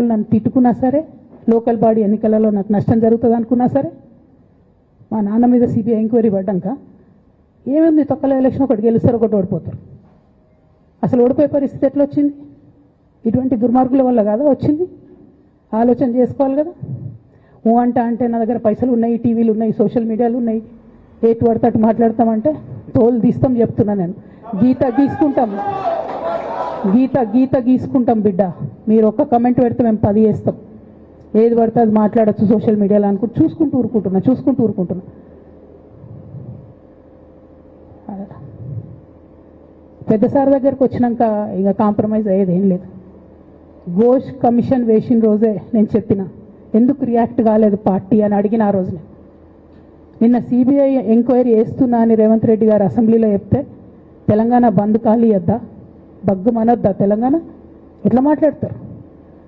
నాయకులు నన్ను తిట్టుకున్నా సరే లోకల్ బాడీ ఎన్నికలలో నాకు నష్టం జరుగుతుంది అనుకున్నా సరే మా నాన్న మీద సిబిఐ ఎంక్వైరీ పడ్డాక ఏముంది తొక్కల ఎలక్షన్ ఒకటి గెలుస్తారు ఒకటి ఓడిపోతారు. అసలు ఓడిపోయే పరిస్థితి ఎట్లా వచ్చింది? ఇటువంటి దుర్మార్గుల వల్ల కాదా వచ్చింది? ఆలోచన చేసుకోవాలి కదా. ఊ అంట అంటే నా దగ్గర పైసలు ఉన్నాయి టీవీలు ఉన్నాయి సోషల్ మీడియాలు ఉన్నాయి. ఏటు పడతాటి మాట్లాడతామంటే తోలు తీస్తాం చెప్తున్నా నేను. గీత గీసుకుంటాం. గీత గీత గీసుకుంటాం బిడ్డ. మీరు ఒక్క కమెంట్ పెడితే మేము పది వేస్తాం ఏది పడితే అది మాట్లాడచ్చు సోషల్ మీడియాలో అనుకుంటూ చూసుకుంటూ ఊరుకుంటున్నా చూసుకుంటూ ఊరుకుంటున్నా. పెద్ద సార్ దగ్గరకు వచ్చినాక ఇక కాంప్రమైజ్ అయ్యేది ఏం లేదు. ఘోష్ కమిషన్ వేసిన రోజే నేను చెప్పిన ఎందుకు రియాక్ట్ కాలేదు పార్టీ? అని అడిగిన ఆ రోజునే. నిన్న సిబిఐ ఎంక్వైరీ వేస్తున్నా అని రేవంత్ రెడ్డి గారు అసెంబ్లీలో చెప్తే తెలంగాణ బంద్ ఖాళీ వద్దా బగ్గు మనొద్దా తెలంగాణ? ఎట్లా మాట్లాడతారు?